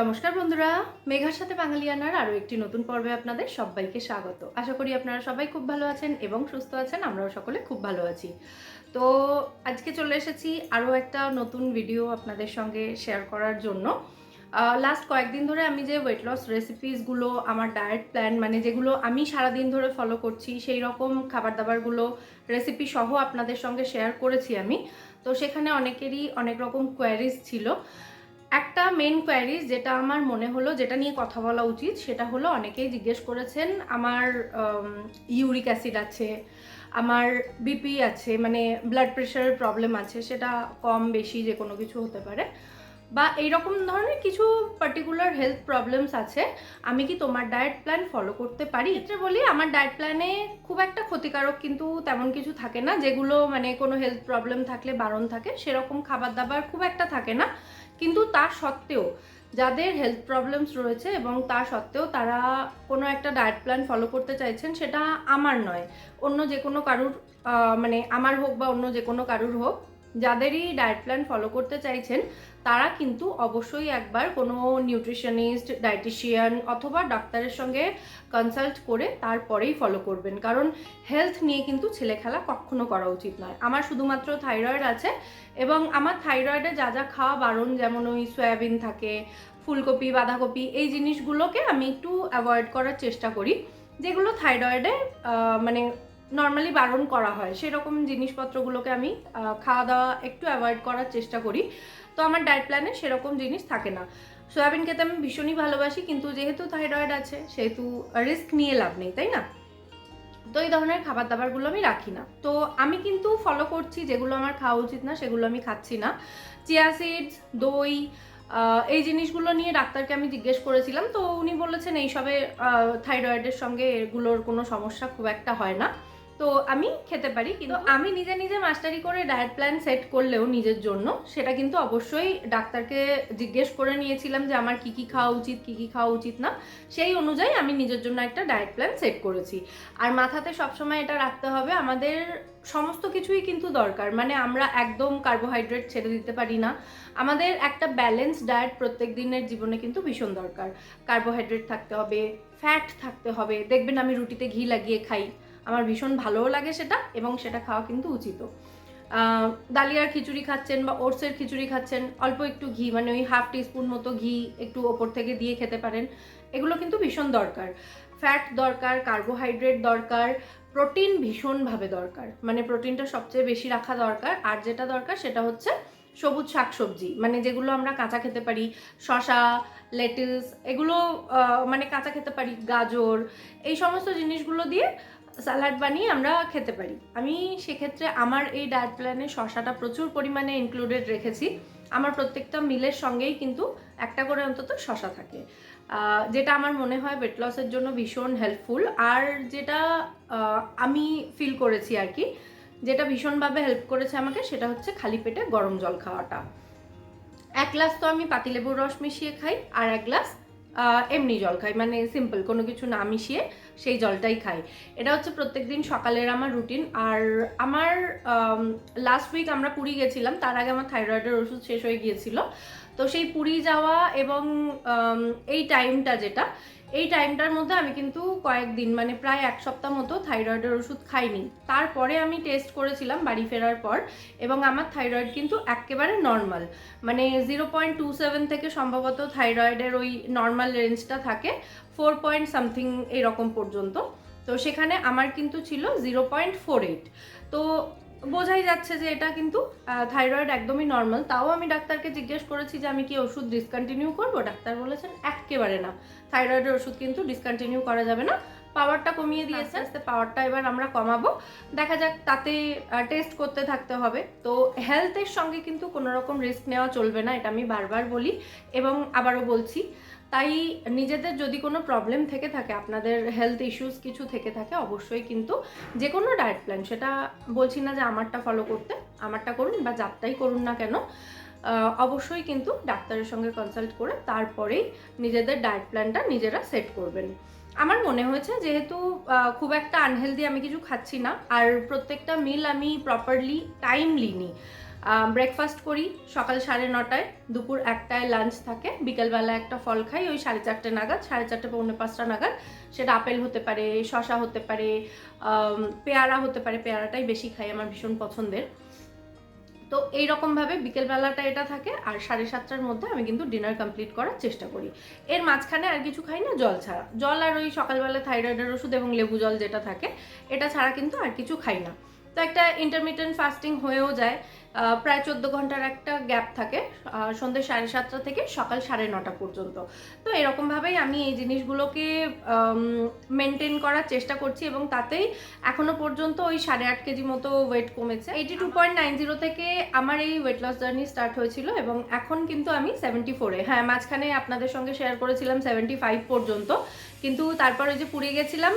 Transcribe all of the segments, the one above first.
নমস্কার বন্ধুরা, মেঘার সাথে বাঙালিয়ানার আরও একটি নতুন পর্বে আপনাদের সবাইকে স্বাগত। আশা করি আপনারা সবাই খুব ভালো আছেন এবং সুস্থ আছেন, আমরাও সকলে খুব ভালো আছি। তো আজকে চলে এসেছি আরও একটা নতুন ভিডিও আপনাদের সঙ্গে শেয়ার করার জন্য। লাস্ট কয়েকদিন ধরে আমি যে ওয়েট লস রেসিপিসগুলো আমার ডায়েট প্ল্যান মানে যেগুলো আমি সারাদিন ধরে ফলো করছি, সেই রকম খাবার দাবারগুলো রেসিপি সহ আপনাদের সঙ্গে শেয়ার করেছি আমি। তো সেখানে অনেকেরই অনেক রকম কোয়ারিজ ছিল। একটা মেন কোয়ারিজ যেটা আমার মনে হলো, যেটা নিয়ে কথা বলা উচিত, সেটা হলো অনেকেই জিজ্ঞেস করেছেন, আমার ইউরিক অ্যাসিড আছে, আমার বিপি আছে মানে ব্লাড প্রেশারের প্রবলেম আছে, সেটা কম, বেশি, যে কোনো কিছু হতে পারে। বা এইরকম ধরনের কিছু পার্টিকুলার হেলথ প্রবলেমস আছে, আমি কি তোমার ডায়েট প্ল্যান ফলো করতে পারি? ক্ষেত্রে বলি, আমার ডায়েট প্ল্যানে খুব একটা ক্ষতিকারক কিন্তু তেমন কিছু থাকে না, যেগুলো মানে কোনো হেলথ প্রবলেম থাকলে বারণ থাকে, সেরকম খাবার দাবার খুব একটা থাকে না। কিন্তু তা সত্ত্বেও যাদের হেলথ প্রবলেমস রয়েছে এবং তা সত্ত্বেও তারা কোনো একটা ডায়েট প্ল্যান ফলো করতে চাইছেন, সেটা আমার নয়। অন্য যে কোনো কারুর মানে আমার হোক বা অন্য যে কোনো কারুর হোক যাদেরই ডায়েট প্ল্যান ফলো করতে চাইছেন, তারা কিন্তু অবশ্যই একবার কোনো নিউট্রিশনিস্ট ডায়েটিশিয়ান অথবা ডাক্তারের সঙ্গে কনসাল্ট করে তারপরেই ফলো করবেন। কারণ হেলথ নিয়ে কিন্তু ছেলে খেলা কখনো করা উচিত নয়। আমার শুধুমাত্র থাইরয়েড আছে এবং আমার থাইরয়েডে যা যা খাওয়া বারণ, যেমন ওই সয়াবিন থাকে, ফুলকপি, বাঁধাকপি, এই জিনিসগুলোকে আমি একটু অ্যাভয়েড করার চেষ্টা করি। যেগুলো থাইরয়েডে মানে নর্মালি বারণ করা হয়। সেরকম জিনিসপত্রগুলোকে আমি খাওয়া দাওয়া একটু অ্যাভয়েড করার চেষ্টা করি। তো আমার ডায়েট প্ল্যানে সেরকম জিনিস থাকে না। সয়াবিন খেতে আমি ভীষণই ভালোবাসি, কিন্তু যেহেতু থাইরয়েড আছে, সেহেতু রিস্ক নিয়ে লাভ নেই, তাই না? তো এই ধরনের খাবার দাবারগুলো আমি রাখি না। তো আমি কিন্তু ফলো করছি যেগুলো আমার খাওয়া উচিত না, সেগুলো আমি খাচ্ছি না। চিয়া সিডস দই এই জিনিসগুলো নিয়ে ডাক্তারকে আমি জিজ্ঞেস করেছিলাম। তো উনি বলেছেন, এইসবে থাইরয়েডের সঙ্গে এগুলোর কোনো সমস্যা খুব একটা হয় না। তো আমি খেতে পারি কিন্তু আমি নিজে নিজে মাস্টারি করে ডায়েট প্ল্যান সেট করলেও নিজের জন্য সেটা কিন্তু অবশ্যই ডাক্তারকে জিজ্ঞেস করে নিয়েছিলাম যে আমার কি কি খাওয়া উচিত কি কি খাওয়া উচিত না। সেই অনুযায়ী আমি নিজের জন্য একটা ডায়েট প্ল্যান সেট করেছি। আর মাথাতে সবসময় এটা রাখতে হবে আমাদের সমস্ত কিছুই কিন্তু দরকার। মানে আমরা একদম কার্বোহাইড্রেট ছেড়ে দিতে পারি না। আমাদের একটা ব্যালেন্স ডায়েট প্রত্যেক দিনের জীবনে কিন্তু ভীষণ দরকার। কার্বোহাইড্রেট থাকতে হবে ফ্যাট থাকতে হবে। দেখবেন আমি রুটিতে ঘি লাগিয়ে খাই। আমার ভীষণ ভালোও লাগে সেটা এবং সেটা খাওয়া কিন্তু উচিত। ডালিয়ার খিচুড়ি খাচ্ছেন বা ওটসের খিচুড়ি খাচ্ছেন, অল্প একটু ঘি মানে ওই হাফ টিস্পুন মতো ঘি একটু ওপর থেকে দিয়ে খেতে পারেন। এগুলো কিন্তু ভীষণ দরকার। ফ্যাট দরকার, কার্বোহাইড্রেট দরকার, প্রোটিন ভীষণভাবে দরকার। মানে প্রোটিনটা সবচেয়ে বেশি রাখা দরকার। আর যেটা দরকার সেটা হচ্ছে সবুজ শাকসবজি। মানে যেগুলো আমরা কাঁচা খেতে পারি শশা লেটিস এগুলো মানে কাঁচা খেতে পারি, গাজর, এই সমস্ত জিনিসগুলো দিয়ে স্যালাড বানিয়ে আমরা খেতে পারি। আমি সেক্ষেত্রে আমার এই ডায়েট প্ল্যানে শশাটা প্রচুর পরিমাণে ইনক্লুডেড রেখেছি। আমার প্রত্যেকটা মিলের সঙ্গেই কিন্তু একটা করে অন্তত শশা থাকে। যেটা আমার মনে হয় ওয়েট লসের জন্য ভীষণ হেল্পফুল আর যেটা আমি ফিল করেছি আর কি, যেটা ভীষণভাবে হেল্প করেছে আমাকে, সেটা হচ্ছে খালি পেটে গরম জল খাওয়াটা। এক গ্লাস তো আমি পাতিলেবুর রস মিশিয়ে খাই, আর এক গ্লাস এমনি জল খাই। মানে সিম্পল কোনো কিছু না মিশিয়ে সেই জলটাই খাই। এটা হচ্ছে প্রত্যেক দিন সকালের আমার রুটিন আর আমার লাস্ট উইক আমরা পুরী গেছিলাম, তার আগে আমার থাইরয়েডের ওষুধ শেষ হয়ে গিয়েছিল। তো সেই পুরী যাওয়া এবং এই টাইমটা যেটা, এই টাইমটার মধ্যে আমি কিন্তু কয়েকদিন মানে প্রায় এক সপ্তাহ মতো থাইরয়েডের ওষুধ খাইনি। তারপরে আমি টেস্ট করেছিলাম বাড়ি ফেরার পর, এবং আমার থাইরয়েড কিন্তু একেবারে নর্মাল মানে জিরো পয়েন্ট টু সেভেন থেকে সম্ভবত থাইরয়েডের ওই নর্মাল রেঞ্জটা থাকে। ফোর পয়েন্ট সামথিং এরকম পর্যন্ত। তো সেখানে আমার কিন্তু ছিল জিরো পয়েন্ট ফোর এইট। তো বোঝাই যাচ্ছে যে এটা কিন্তু থাইরয়েড একদমই নর্মাল তাও আমি ডাক্তারকে জিজ্ঞেস করেছি যে আমি কি ওষুধ ডিসকন্টিনিউ করব? ডাক্তার বলেছেন একেবারে না। থাইরয়েডের ওষুধ কিন্তু ডিসকন্টিনিউ করা যাবে না। পাওয়ারটা কমিয়ে দিয়েছে। আস্তে পাওয়ারটা এবার আমরা কমাবো। দেখা যাক তাতে টেস্ট করতে থাকতে হবে। তো হেলথের সঙ্গে কিন্তু কোনো রকম রিস্ক নেওয়া চলবে না এটা আমি বারবার বলি। এবং আবারও বলছি তাই নিজেদের যদি কোনো প্রবলেম থেকে থাকে, আপনাদের হেলথ ইস্যুস কিছু থেকে থাকে, অবশ্যই কিন্তু যে কোনো ডায়েট প্ল্যান সেটা বলছি না যে আমারটা ফলো করতে, আমারটা করুন বা যারটাই করুন না কেন অবশ্যই কিন্তু ডাক্তারের সঙ্গে কনসাল্ট করে তারপরেই নিজেদের ডায়েট প্ল্যানটা নিজেরা সেট করবেন। আমার মনে হয়েছে যেহেতু খুব একটা আনহেলদি আমি কিছু খাচ্ছি না, আর প্রত্যেকটা মিল আমি প্রপারলি টাইমলি নিই। ব্রেকফাস্ট করি সকাল সাড়ে নটায়, দুপুর একটায় লাঞ্চ থাকে, বিকেলবেলা একটা ফল খাই, ওই সাড়ে চারটে নাগাদ, সাড়ে চারটে পৌনে পাঁচটা নাগাদ। সেটা আপেল হতে পারে শশা হতে পারে পেয়ারা হতে পারে, পেয়ারাটাই বেশি খাই আমার ভীষণ পছন্দের। তো এইরকমভাবে বিকেলবেলাটা এটা থাকে, আর সাড়ে সাতটার মধ্যে আমি কিন্তু ডিনার কমপ্লিট করার চেষ্টা করি। এর মাঝখানে আর কিছু খাই না, জল ছাড়া। জল আর ওই সকালবেলা থাইরয়েডের ওষুধ এবং লেবু জল যেটা থাকে, এটা ছাড়া কিন্তু আর কিছু খাই না। তো একটা ইন্টারমিডিয়েন্ট ফাস্টিং হয়েও যায় প্রায় চোদ্দ ঘণ্টার একটা গ্যাপ থাকে আহ, সন্ধ্যে সাড়ে সাতটা থেকে সকাল সাড়ে নটা পর্যন্ত। তো এরকমভাবেই আমি এই জিনিসগুলোকে মেনটেন করার চেষ্টা করছি এবং তাতেই এখনও পর্যন্ত ওই সাড়ে আট কেজি মতো ওয়েট কমেছে। Eighty two point nine zero থেকে আমার এই ওয়েট লস জার্নি স্টার্ট হয়েছিল এবং এখন কিন্তু আমি সেভেন্টি ফোরে হ্যাঁ মাঝখানে আপনাদের সঙ্গে শেয়ার করেছিলাম সেভেন্টি ফাইভ পর্যন্ত কিন্তু তারপর ওই যে পুরী গেছিলাম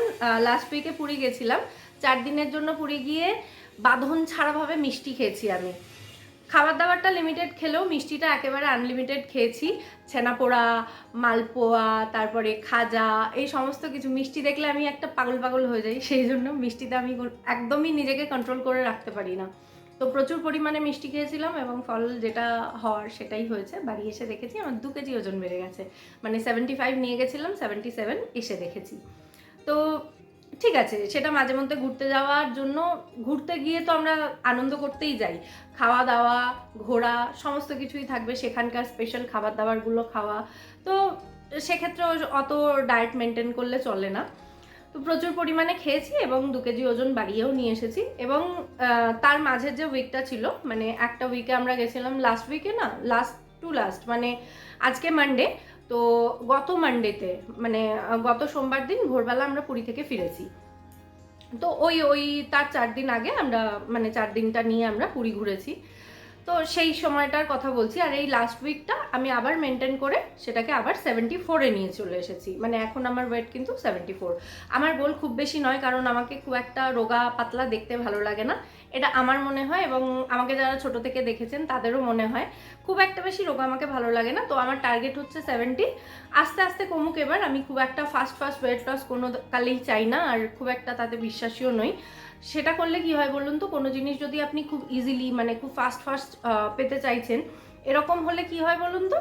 লাস্ট উইকে পুরী গেছিলাম চার দিনের জন্য পুরী গিয়ে বাঁধন ছাড়াভাবে মিষ্টি খেয়েছি আমি। খাবার দাবারটা লিমিটেড খেলেও মিষ্টিটা একেবারে আনলিমিটেড খেয়েছি। ছানাপোড়া, মালপোয়া, তারপরে খাজা, এই সমস্ত কিছু। মিষ্টি দেখলে আমি একটা পাগল পাগল হয়ে যাই, সেই জন্য মিষ্টিতে আমি একদমই নিজেকে কন্ট্রোল করে রাখতে পারি না। তো প্রচুর পরিমাণে মিষ্টি খেয়েছিলাম এবং ফল যেটা হওয়ার সেটাই হয়েছে। বাড়ি এসে দেখেছি, আমার দু কেজি ওজন বেড়ে গেছে। মানে সেভেন্টি ফাইভ নিয়ে গেছিলাম সেভেন্টি সেভেন এসে দেখেছি। তো ঠিক আছে, সেটা মাঝে মধ্যে ঘুরতে যাওয়ার জন্য, ঘুরতে গিয়ে তো আমরা আনন্দ করতেই যাই। খাওয়া দাওয়া ঘোরা, সমস্ত কিছুই থাকবে, সেখানকার স্পেশাল খাবার দাবারগুলো খাওয়া। তো সেক্ষেত্রে অত ডায়েট মেনটেন করলে চলে না। তো প্রচুর পরিমাণে খেয়েছি এবং দু কেজি ওজন বাড়িয়েও নিয়ে এসেছি এবং তার মাঝের যে উইকটা ছিল মানে একটা উইকে আমরা গেছিলাম লাস্ট উইকে না লাস্ট টু লাস্ট মানে আজকে মানডে তো গত মানডেতে মানে গত সোমবার দিন ভোরবেলা আমরা পুরী থেকে ফিরেছি। তো ওই ওই তার চার দিন আগে আমরা মানে চার দিনটা নিয়ে আমরা পুরী ঘুরেছি। তো সেই সময়টার কথা বলছি, আর এই লাস্ট উইকটা আমি আবার মেনটেন করে সেটাকে আবার সেভেন্টি ফোরে নিয়ে চলে এসেছি। মানে এখন আমার ওয়েট কিন্তু সেভেন্টি ফোর আমার গোল খুব বেশি নয়, কারণ আমাকে খুব একটা রোগা পাতলা দেখতে ভালো লাগে না। এটা আমার মনে হয় এবং আমাকে যারা ছোট থেকে দেখেছেন তাদেরও মনে হয়। খুব একটা বেশি রোগা আমাকে ভালো লাগে না, তো আমার টার্গেট হচ্ছে সেভেন্টি আস্তে আস্তে কমুক এবার, আমি খুব একটা ফাস্ট ফাস্ট ওয়েট লস কোনো কালেই চাই না, আর খুব একটা তাতে বিশ্বাসীও নই। সেটা করলে কি হয় বলুন তো, কোনো জিনিস যদি আপনি খুব ইজিলি মানে খুব ফাস্ট ফাস্ট পেতে চাইছেন, এরকম হলে কি হয় বলুন তো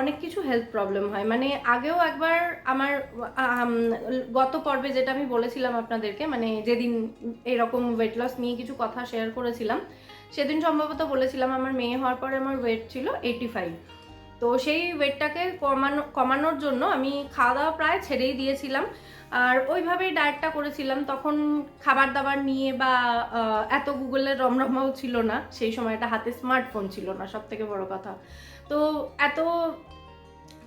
অনেক কিছু হেলথ প্রবলেম হয়। মানে আগেও একবার আমার গত পর্বে যেটা আমি বলেছিলাম আপনাদেরকে মানে যেদিন এরকম ওয়েট লস নিয়ে কিছু কথা শেয়ার করেছিলাম, সেদিন সম্ভবত বলেছিলাম আমার মেয়ে হওয়ার পরে আমার ওয়েট ছিল এইটি ফাইভ তো সেই ওয়েটটাকে কমানো, কমানোর জন্য আমি খাওয়া দাওয়া প্রায় ছেড়েই দিয়েছিলাম। আর ওইভাবেই ডায়েটটা করেছিলাম। তখন খাবার দাবার নিয়ে বা এত গুগলের রমরমাও ছিল না। সেই সময়টা হাতে স্মার্টফোন ছিল না সব থেকে বড় কথা। তো এত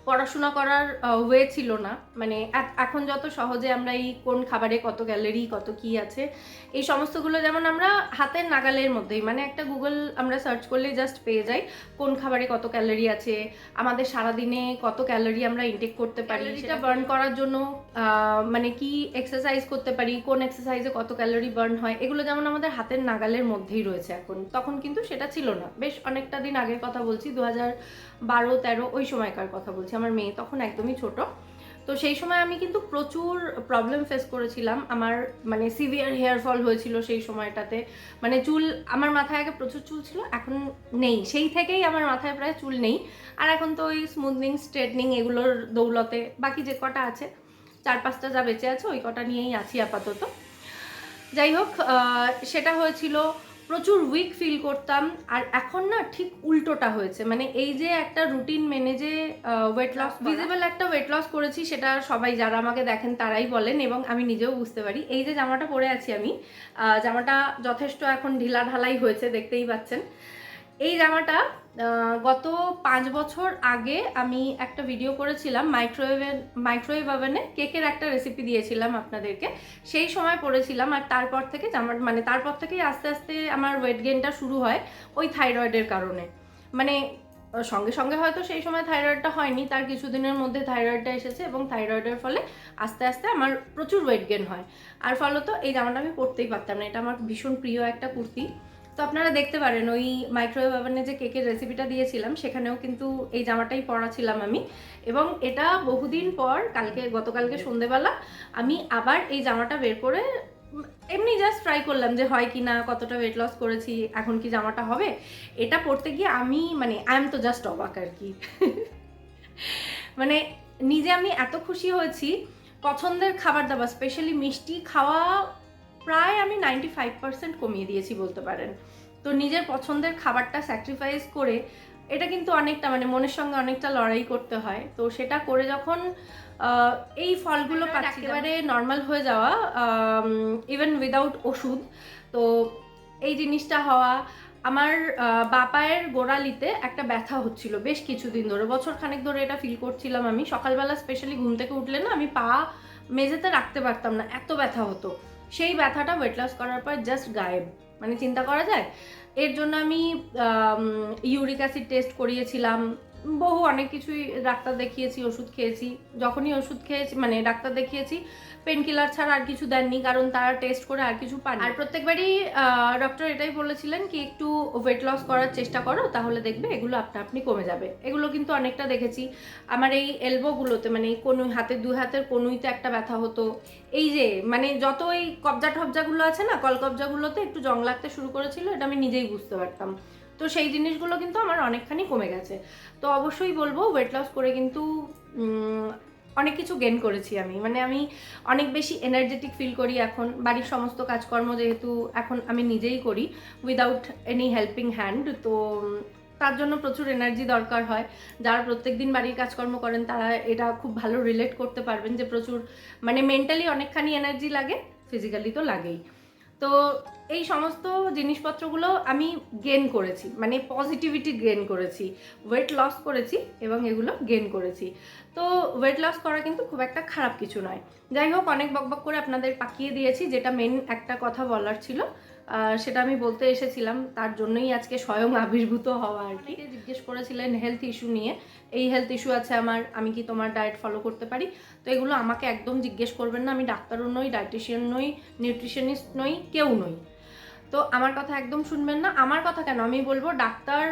পড়াশোনা করার ওয়ে ছিল না। মানে এখন যত সহজে আমরা এই কোন খাবারে কত ক্যালোরি কত কি আছে এই সমস্তগুলো যেমন আমরা হাতের নাগালের মধ্যেই মানে একটা গুগল আমরা সার্চ করলেই জাস্ট পেয়ে যাই কোন খাবারে কত ক্যালোরি আছে আমাদের সারাদিনে কত ক্যালোরি আমরা ইনটেক করতে পারি সেটা বার্ন করার জন্য আহ, মানে কি এক্সারসাইজ করতে পারি কোন এক্সারসাইজে কত ক্যালোরি বার্ন হয় এগুলো যেমন আমাদের হাতের নাগালের মধ্যেই রয়েছে এখন। তখন কিন্তু সেটা ছিল না। বেশ অনেকটা দিন আগের কথা বলছি দু হাজার বারো তেরো ওই সময়কার কথা বলছি। আমার মেয়ে তখন একদমই ছোট। তো সেই সময় আমি কিন্তু প্রচুর প্রবলেম ফেস করেছিলাম। আমার মানে সিভিয়ার হেয়ার ফল হয়েছিল সেই সময়টাতে। মানে চুল আমার মাথায় আগে প্রচুর চুল ছিল, এখন নেই। সেই থেকেই আমার মাথায় প্রায় চুল নেই। আর এখন তো ওই স্মুথনিং স্ট্রেটনিং এগুলোর দৌলতে বাকি যে কটা আছে, চার পাঁচটা যা বেঁচে আছে, ওই কটা নিয়েই আছি আপাতত। যাই হোক সেটা হয়েছিল প্রচুর উইক ফিল করতাম আর এখন না ঠিক উল্টোটা হয়েছে। মানে এই যে একটা রুটিন মেনে যে ওয়েট লস ভিজিবল একটা ওয়েট লস করেছি সেটা সবাই যারা আমাকে দেখেন তারাই বলেন এবং আমি নিজেও বুঝতে পারি। এই যে জামাটা পরে আছি আমি জামাটা যথেষ্ট এখন ঢিলা ঢালাই হয়েছে দেখতেই পাচ্ছেন। এই জামাটা গত পাঁচ বছর আগে আমি একটা ভিডিও করেছিলাম মাইক্রোওয়েভের মাইক্রোওয়েভ ওভেনে কেকের একটা রেসিপি দিয়েছিলাম আপনাদেরকে। সেই সময় পড়েছিলাম আর তারপর থেকে জামার মানে তারপর থেকেই আস্তে আস্তে আমার ওয়েট গেনটা শুরু হয় ওই থাইরয়েডের কারণে। মানে সঙ্গে সঙ্গে হয়তো সেই সময় থাইরয়েডটা হয়নি, তার কিছুদিনের মধ্যে থাইরয়েডটা এসেছে এবং থাইরয়েডের ফলে আস্তে আস্তে আমার প্রচুর ওয়েট গেন হয়। আর ফলত এই জামাটা আমি পরতেই পারতাম না, এটা আমার ভীষণ প্রিয় একটা কুর্তি। তো আপনারা দেখতে পারেন, ওই মাইক্রোওয়েভ ওভেনে যে কেকের রেসিপিটা দিয়েছিলাম, সেখানেও কিন্তু এই জামাটাই পরা ছিলাম আমি। এবং এটা বহুদিন পর, কালকে, গতকালকে সন্ধেবেলা, আমি আবার এই জামাটা বের করে, এমনি জাস্ট ট্রাই করলাম যে হয় কি না কতটা ওয়েট লস করেছি, এখন কি জামাটা হবে? এটা পড়তে গিয়ে আমি মানে আই এম তো জাস্ট অবাক আর কি। মানে নিজে আমি এত খুশি হয়েছি, পছন্দের খাবার দাবার স্পেশালি মিষ্টি খাওয়া প্রায় আমি নাইনটি ফাইভ পার্সেন্ট কমিয়ে দিয়েছি বলতে পারেন। তো নিজের পছন্দের খাবারটা স্যাক্রিফাইস করে এটা কিন্তু অনেকটা মানে মনের সঙ্গে অনেকটা লড়াই করতে হয়। তো সেটা করে যখন এই ফলগুলো পাচ্ছি একেবারে নর্মাল হয়ে যাওয়া ইভেন উইদাউট ওষুধ। তো এই জিনিসটা হওয়া আমার বাপায়ের গোড়ালিতে একটা ব্যথা হচ্ছিল বেশ কিছুদিন ধরে। বছর খানেক ধরে এটা ফিল করছিলাম আমি। সকালবেলা স্পেশালি ঘুম থেকে উঠলে না আমি পা মেঝেতে রাখতে পারতাম না এত ব্যথা হতো। সেই ব্যথাটা ওয়েট লস করার পর জাস্ট গায়েব। মানে চিন্তা করা যায়? এর জন্য আমি ইউরিক অ্যাসিড টেস্ট করিয়েছিলাম। বহু অনেক কিছুই ডাক্তার দেখিয়েছি, ওষুধ খেয়েছি। যখনই ওষুধ খেয়েছি মানে ডাক্তার দেখিয়েছি পেন কিলার ছাড়া আর কিছু দেননি, কারণ তারা টেস্ট করে আর কিছু পান আর প্রত্যেকবারই ডক্টর এটাই বলেছিলেন কি, একটু ওয়েট লস করার চেষ্টা করো, তাহলে দেখবে এগুলো আপনা আপনি কমে যাবে। এগুলো কিন্তু অনেকটা দেখেছি। আমার এই এলবোগুলোতে মানে এই কনুই হাতের দুই হাতের কনুইতে একটা ব্যথা হতো। এই যে মানে যত এই কবজা টবজাগুলো আছে না কল কবজাগুলোতে একটু জং লাগতে শুরু করেছিল, এটা আমি নিজেই বুঝতে পারতাম। তো সেই জিনিসগুলো কিন্তু আমার অনেকখানি কমে গেছে। তো অবশ্যই বলব ওয়েট লস করে কিন্তু অনেক কিছু গেন করেছি আমি। মানে আমি অনেক বেশি এনার্জেটিক ফিল করি এখন। বাড়ির সমস্ত কাজকর্ম যেহেতু এখন আমি নিজেই করি উইদাউট এনি হেল্পিং হ্যান্ড তো, তার জন্য প্রচুর এনার্জি দরকার হয়। যারা প্রত্যেক দিন বাড়ির কাজকর্ম করেন, তারা এটা খুব ভালো রিলেট করতে পারবেন যে প্রচুর মানে মেন্টালি অনেকখানি এনার্জি লাগে ফিজিক্যালি তো লাগেই। তো এই সমস্ত জিনিসপত্রগুলো আমি গেন করেছি মানে পজিটিভিটি গেন করেছি। ওয়েট লস করেছি এবং এগুলো গেন করেছি। তো ওয়েট লস করা কিন্তু খুব একটা খারাপ কিছু নয়। যাই হোক, অনেক বকবক করে আপনাদের পাকিয়ে দিয়েছি, যেটা মেন একটা কথা বলার ছিল। সেটা আমি বলতে এসেছিলাম, তার জন্যই আজকে স্বয়ং আবির্ভূত হওয়া আর কি। জিজ্ঞেস করেছিলেন হেলথ ইস্যু নিয়ে। এই হেলথ ইস্যু আছে আমার, আমি কি তোমার ডায়েট ফলো করতে পারি? তো এগুলো আমাকে একদম জিজ্ঞেস করবেন না, আমি ডাক্তারও নই ডায়েটিশিয়ান নই নিউট্রিশনিস্ট নই, কেউ নই। তো আমার কথা একদম শুনবেন না। আমার কথা কেন? আমি বলব ডাক্তার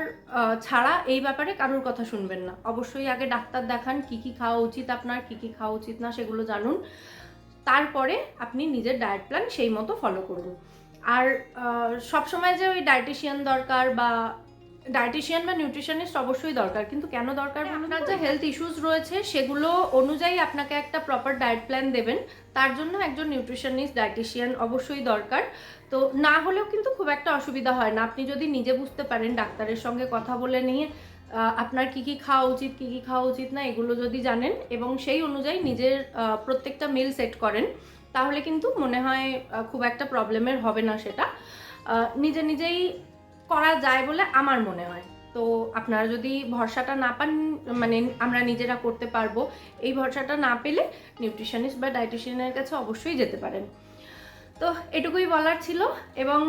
ছাড়া এই ব্যাপারে কারোর কথা শুনবেন না। অবশ্যই আগে ডাক্তার দেখান, কি কি খাওয়া উচিত আপনার, কি কি খাওয়া উচিত না, সেগুলো জানুন। তারপরে আপনি নিজের ডায়েট প্ল্যান সেই মতো ফলো করুন। আর সবসময় যে ওই ডায়েটিশিয়ান দরকার বা ডায়েটিশিয়ান বা নিউট্রিশনিস্ট অবশ্যই দরকার কিন্তু কেন দরকার আপনার যে হেলথ ইস্যুস রয়েছে সেগুলো অনুযায়ী আপনাকে একটা প্রপার ডায়েট প্ল্যান দেবেন তার জন্য একজন নিউট্রিশনিস্ট ডায়েটিশিয়ান অবশ্যই দরকার। তো না হলেও কিন্তু খুব একটা অসুবিধা হয় না। আপনি যদি নিজে বুঝতে পারেন ডাক্তারের সঙ্গে কথা বলে নিয়ে আপনার কি কি খাওয়া উচিত কি কি খাওয়া উচিত না এগুলো যদি জানেন এবং সেই অনুযায়ী নিজের প্রত্যেকটা মিল সেট করেন তাহলে কিন্তু মনে হয় খুব একটা প্রবলেমের হবে না সেটা। নিজে নিজেই করা যায় বলে আমার মনে হয়। তো আপনারা যদি ভরসাটা না পান মানে আমরা নিজেরা করতে পারব, এই ভরসাটা না পেলে নিউট্রিশনিস্ট বা ডায়েটিশিয়ানের কাছে অবশ্যই যেতে পারেন। তো এটুকুই বলার ছিল এবং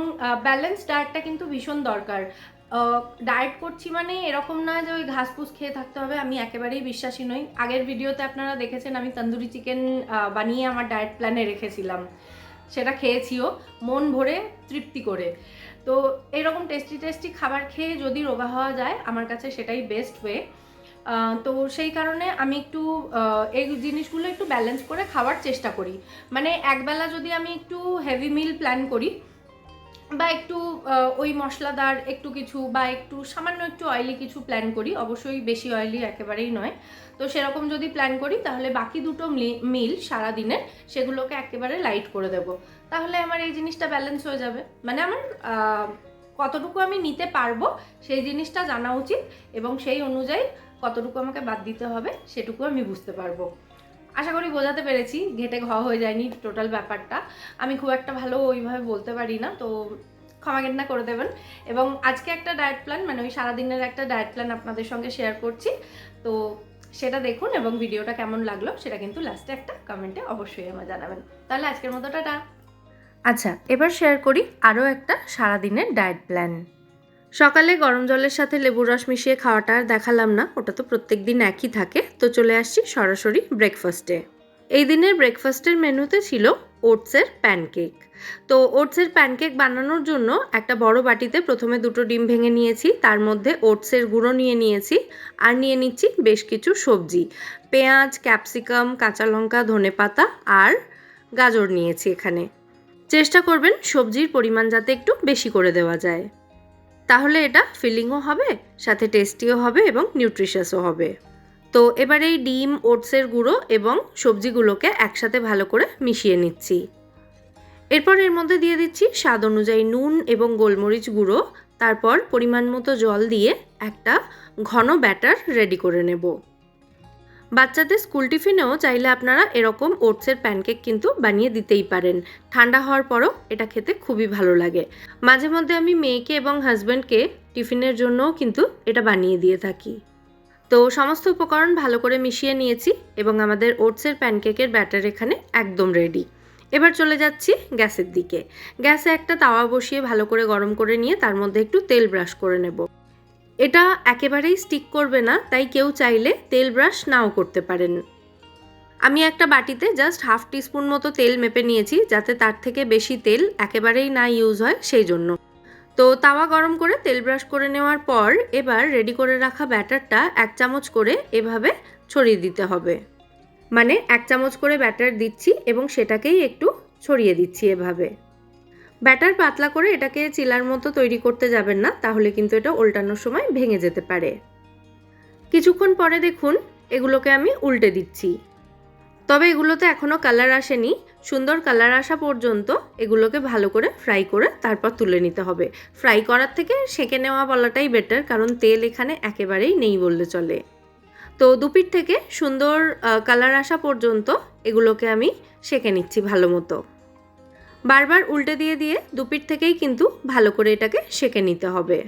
ব্যালেন্স ডায়েটটা কিন্তু ভীষণ দরকার। ডায়েট করছি মানে এরকম না যে ওই ঘাস ফুস খেয়ে থাকতে হবে, আমি একেবারেই বিশ্বাসী নই। আগের ভিডিওতে আপনারা দেখেছেন, আমি তন্দুরি চিকেন বানিয়ে আমার ডায়েট প্ল্যানে রেখেছিলাম। সেটা খেয়েছিও, মন ভরে তৃপ্তি করে। তো এরকম টেস্টি টেস্টি খাবার খেয়ে যদি রোগা হওয়া যায়, আমার কাছে সেটাই বেস্ট ওয়ে তো সেই কারণে আমি একটু এই জিনিসগুলো একটু ব্যালেন্স করে খাওয়ার চেষ্টা করি। মানে একবেলা যদি আমি একটু হেভি মিল প্ল্যান করি বা একটু ওই মশলাদার একটু কিছু বা একটু সামান্য একটু অয়েলি কিছু প্ল্যান করি, অবশ্যই বেশি অয়েলি একেবারেই নয়। তো সেরকম যদি প্ল্যান করি, তাহলে বাকি দুটো মিল সারা দিনের সেগুলোকে একেবারে লাইট করে দেব। তাহলে আমার এই জিনিসটা ব্যালেন্স হয়ে যাবে। মানে আমার কতটুকু আমি নিতে পারব সেই জিনিসটা জানা উচিত এবং সেই অনুযায়ী কতটুকু আমাকে বাদ দিতে হবে সেটুকু আমি বুঝতে পারব। আশা করি বোঝাতে পেরেছি, ঘেটে ঘ হয়ে যায়নি টোটাল ব্যাপারটা। আমি খুব একটা ভালো ওইভাবে বলতে পারি না, তো ক্ষমা ঘেটনা করে দেবেন। এবং আজকে একটা ডায়েট প্ল্যান মানে ওই সারাদিনের একটা ডায়েট প্ল্যান আপনাদের সঙ্গে শেয়ার করছি। তো সেটা দেখুন এবং ভিডিওটা কেমন লাগল, সেটা কিন্তু লাস্টে একটা কমেন্টে অবশ্যই আমার জানাবেন। তাহলে আজকের মতো টাটা। আচ্ছা এবার শেয়ার করি আরও একটা সারাদিনের ডায়েট প্ল্যান সকালে গরম জলের সাথে লেবুর রস মিশিয়ে খাওয়াটা আর দেখালাম না, ওটা তো প্রত্যেক দিন একই থাকে। তো চলে আসছি সরাসরি ব্রেকফাস্টে এই দিনের ব্রেকফাস্টের মেনুতে ছিল ওটসের প্যানকেক। তো ওটসের প্যানকেক বানানোর জন্য একটা বড় বাটিতে প্রথমে দুটো ডিম ভেঙে নিয়েছি, তার মধ্যে ওটসের গুঁড়ো নিয়ে নিয়েছি আর নিয়ে নিচ্ছি বেশ কিছু সবজি। পেঁয়াজ, ক্যাপসিকাম, কাঁচা লঙ্কা ধনেপাতা আর গাজর নিয়েছি এখানে। চেষ্টা করবেন সবজির পরিমাণ যাতে একটু বেশি করে দেওয়া যায়। তাহলে এটা ফিলিংও হবে, সাথে টেস্টিও হবে এবং নিউট্রিশাসও হবে। তো এবার এই ডিম, ওটসের গুঁড়ো এবং সবজিগুলোকে একসাথে ভালো করে মিশিয়ে নিচ্ছি। এরপর এর মধ্যে দিয়ে দিচ্ছি স্বাদ অনুযায়ী নুন এবং গোলমরিচ গুঁড়ো। তারপর পরিমাণ মতো জল দিয়ে একটা ঘন ব্যাটার রেডি করে নেব। বাচ্চাদের স্কুল টিফিনেও চাইলে আপনারা এরকম ওটসের প্যানকেক কিন্তু বানিয়ে দিতেই পারেন। ঠান্ডা হওয়ার পরও এটা খেতে খুবই ভালো লাগে। মাঝে মধ্যে আমি মেয়েকে এবং হাজব্যান্ডকে টিফিনের জন্যও কিন্তু এটা বানিয়ে দিয়ে থাকি। তো সমস্ত উপকরণ ভালো করে মিশিয়ে নিয়েছি এবং আমাদের ওটসের প্যানকেকের ব্যাটার এখানে একদম রেডি। এবার চলে যাচ্ছি গ্যাসের দিকে। গ্যাসে একটা তাওয়া বসিয়ে ভালো করে গরম করে নিয়ে তার মধ্যে একটু তেল ব্রাশ করে নেব। এটা একেবারেই স্টিক করবে না, তাই কেউ চাইলে তেল ব্রাশ নাও করতে পারেন। আমি একটা বাটিতে জাস্ট হাফ টিস্পুন মতো তেল মেপে নিয়েছি, যাতে তার থেকে বেশি তেল একেবারেই না ইউজ হয় সেই জন্য। তো তাওয়া গরম করে তেল ব্রাশ করে নেওয়ার পর এবার রেডি করে রাখা ব্যাটারটা এক চামচ করে এভাবে ছড়িয়ে দিতে হবে। মানে এক চামচ করে ব্যাটার দিচ্ছি এবং সেটাকেই একটু ছড়িয়ে দিচ্ছি এভাবে। ব্যাটার পাতলা করে এটাকে চিলার মতো তৈরি করতে যাবেন না, তাহলে কিন্তু এটা উল্টানোর সময় ভেঙে যেতে পারে। কিছুক্ষণ পরে দেখুন, এগুলোকে আমি উল্টে দিচ্ছি। তবে এগুলোতে এখনও কালার আসেনি, সুন্দর কালার আসা পর্যন্ত এগুলোকে ভালো করে ফ্রাই করে তারপর তুলে নিতে হবে। ফ্রাই করার থেকে সেঁকে নেওয়া বলাটাই বেটার, কারণ তেল এখানে একেবারেই নেই বললে চলে। তো দুপিট থেকে সুন্দর কালার আসা পর্যন্ত এগুলোকে আমি সেঁকে নিচ্ছি ভালো মতো। বারবার উল্টে দিয়ে দিয়ে দুপিট থেকেই কিন্তু ভালো করে এটাকে সেঁকে নিতে হবে।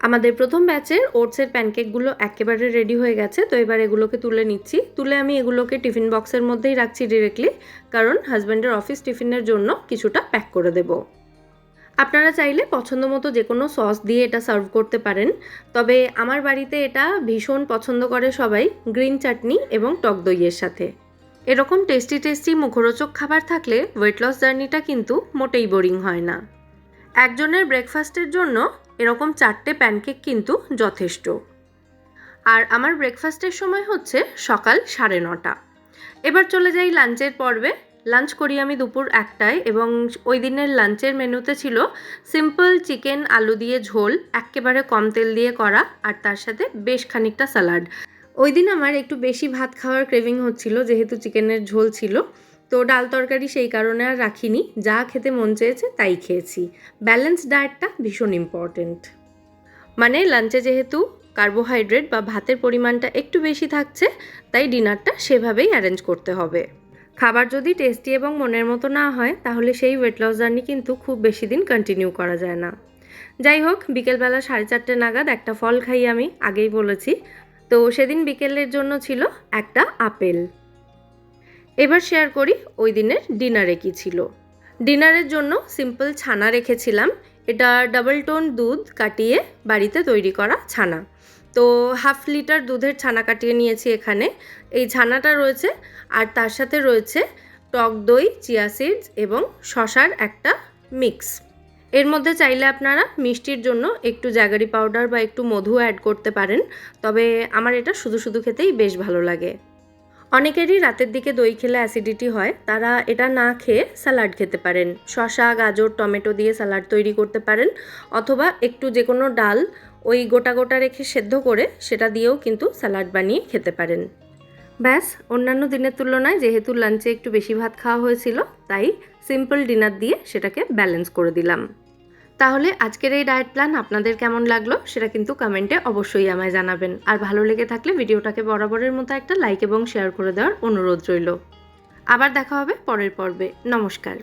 আমাদের প্রথম ব্যাচের ওটসের প্যানকেকগুলো একেবারে রেডি হয়ে গেছে, তো এবার এগুলোকে তুলে নিচ্ছি। তুলে আমি এগুলোকে টিফিন বক্সের মধ্যেই রাখছি ডিরেক্টলি কারণ হাজব্যান্ডের অফিস টিফিনের জন্য কিছুটা প্যাক করে দেব। আপনারা চাইলে পছন্দ মতো যে কোনো সস দিয়ে এটা সার্ভ করতে পারেন, তবে আমার বাড়িতে এটা ভীষণ পছন্দ করে সবাই, গ্রিন চাটনি এবং টক দইয়ের সাথে। এরকম টেস্টি টেস্টি মুখরোচক খাবার থাকলে ওয়েট লস জার্নিটা কিন্তু মোটেই বোরিং হয় না। একজনের ব্রেকফাস্টের জন্য এরকম চারটে প্যানকেক কিন্তু যথেষ্ট। আর আমার ব্রেকফাস্টের সময় হচ্ছে সকাল সাড়ে নটা। এবার চলে যাই লাঞ্চের পর্বে। লাঞ্চ করি আমি দুপুর একটায় এবং ওই দিনের লাঞ্চের মেনুতে ছিল সিম্পল চিকেন আলু দিয়ে ঝোল একেবারে কম তেল দিয়ে করা আর তার সাথে বেশ খানিকটা স্যালাড ওই দিন আমার একটু বেশি ভাত খাওয়ার ক্রেভিং হচ্ছিল, যেহেতু চিকেনের ঝোল ছিল। তো ডাল তরকারি সেই কারণে আর রাখিনি। যা খেতে মন চেয়েছে তাই খেয়েছি। ব্যালেন্স ডায়েটটা ভীষণ ইম্পর্টেন্ট মানে লাঞ্চে যেহেতু কার্বোহাইড্রেট বা ভাতের পরিমাণটা একটু বেশি থাকছে, তাই ডিনারটা সেভাবেই অ্যারেঞ্জ করতে হবে। খাবার যদি টেস্টি এবং মনের মতো না হয়, তাহলে সেই ওয়েট লস জার্নি কিন্তু খুব বেশি দিন কন্টিনিউ করা যায় না। যাই হোক, বিকেলবেলা সাড়ে চারটে নাগাদ একটা ফল খাই আমি, আগেই বলেছি। তো সেদিন বিকেলের জন্য ছিল একটা আপেল। এবার শেয়ার করি ওই দিনের ডিনারে কী ছিল। ডিনারের জন্য সিম্পল ছানা রেখেছিলাম। এটা ডাবল টোন দুধ কাটিয়ে বাড়িতে তৈরি করা ছানা। তো হাফ লিটার দুধের ছানা কাটিয়ে নিয়েছি এখানে। এই ছানাটা রয়েছে আর তার সাথে রয়েছে টক দই, চিয়া সিডস এবং শশার একটা মিক্স এর মধ্যে চাইলে আপনারা মিষ্টির জন্য একটু জাগারি পাউডার বা একটু মধু অ্যাড করতে পারেন, তবে আমার এটা শুধু শুধু খেতেই বেশ ভালো লাগে। অনেকেরই রাতের দিকে দই খেলে অ্যাসিডিটি হয়, তারা এটা না খেয়ে স্যালাড খেতে পারেন। শসা, গাজর, টমেটো দিয়ে স্যালাড তৈরি করতে পারেন, অথবা একটু যে কোনো ডাল ওই গোটা গোটা রেখে সেদ্ধ করে সেটা দিয়েও কিন্তু স্যালাড বানিয়ে খেতে পারেন। ব্যাস, অন্যান্য দিনের তুলনায় যেহেতু লাঞ্চে একটু বেশি ভাত খাওয়া হয়েছিল, তাই সিম্পল ডিনার দিয়ে সেটাকে ব্যালেন্স করে দিলাম। তাহলে আজকের এই ডায়েট প্ল্যান আপনাদের কেমন লাগল সেটা কিন্তু কমেন্টে অবশ্যই আমায় জানাবেন। আর ভালো লেগে থাকলে ভিডিওটাকে বরাবরের মতো একটা লাইক এবং শেয়ার করে দেওয়ার অনুরোধ রইল। আবার দেখা হবে পরের পর্বে। নমস্কার।